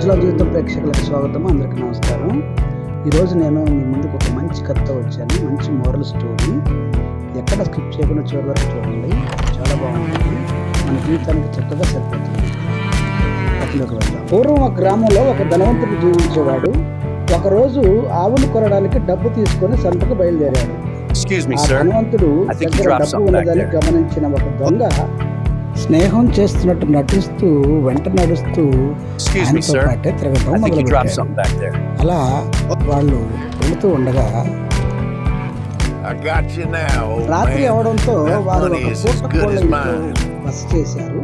మధ్యలో జీవితం ప్రేక్షకులకు స్వాగతం అందరికీ నమస్కారం. ఈరోజు నేను మీ ముందుకు ఒక మంచి కథతో వచ్చాను మంచి మోరల్ స్టోరీ ఎక్కడ స్కిప్ చేయకుండా చివరి వరకు చూడండి చాలా బాగుంటుంది. మన జీవితానికి చక్కగా సరిపోతుంది. కథలోకి వెళ్దాం. పూర్వం ఒక గ్రామంలో ఒక ధనవంతుడు జీవించేవాడు. ఒకరోజు ఆవులు కొనడానికి డబ్బు తీసుకొని సంతకు బయలుదేరాడు. ధనవంతుడు డబ్బు ఉన్నదని. గమనించిన ఒక దొంగ స్నేహం చేస్తున్నట్టు నటిస్తూ వెంట నడుస్తూ ఆయనతో. పాటే తిరగటం. అలా వాళ్ళు వెళుతూ ఉండగా రాత్రి. అవడంతో వారు. బస చేశారు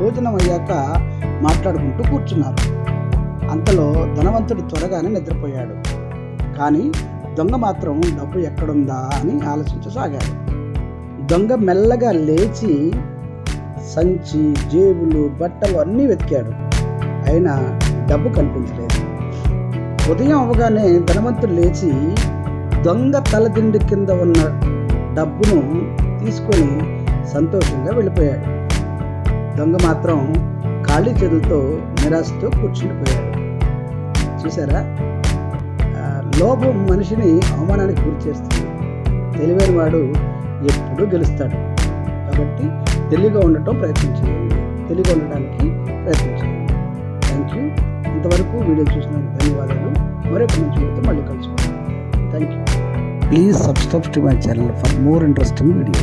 భోజనం అయ్యాక మాట్లాడుకుంటూ కూర్చున్నారు అంతలో ధనవంతుడు త్వరగానే నిద్రపోయాడు కానీ దొంగ మాత్రం డబ్బు ఎక్కడుందా అని ఆలోచించసాగాడు దొంగ మెల్లగా లేచి సంచి జేబులు బట్టలు అన్నీ వెతికాడు. అయినా డబ్బు కనిపించలేదు. ఉదయం అవగానే ధనవంతుడు లేచి దొంగ తలదిండి కింద ఉన్న డబ్బును తీసుకొని సంతోషంగా వెళ్ళిపోయాడు. దొంగ మాత్రం ఖాళీ చేతులతో నిరాశతో కూర్చుండిపోయాడు చూసారా లోభం మనిషిని అవమానానికి గురి చేస్తుంది. తెలివైన వాడు ఎప్పుడూ గెలుస్తాడు. కాబట్టి తెలివిగా ఉండటం ప్రయత్నం చేయండి తెలివిగా ఉండడానికి ప్రయత్నం చేయండి థ్యాంక్ యూ ఇంతవరకు వీడియో చూసినందుకు ధన్యవాదాలు. మరొక మంచి వీడియోతో మళ్ళీ కలుసుకుంటాం thank you please subscribe to my channel for more interesting videos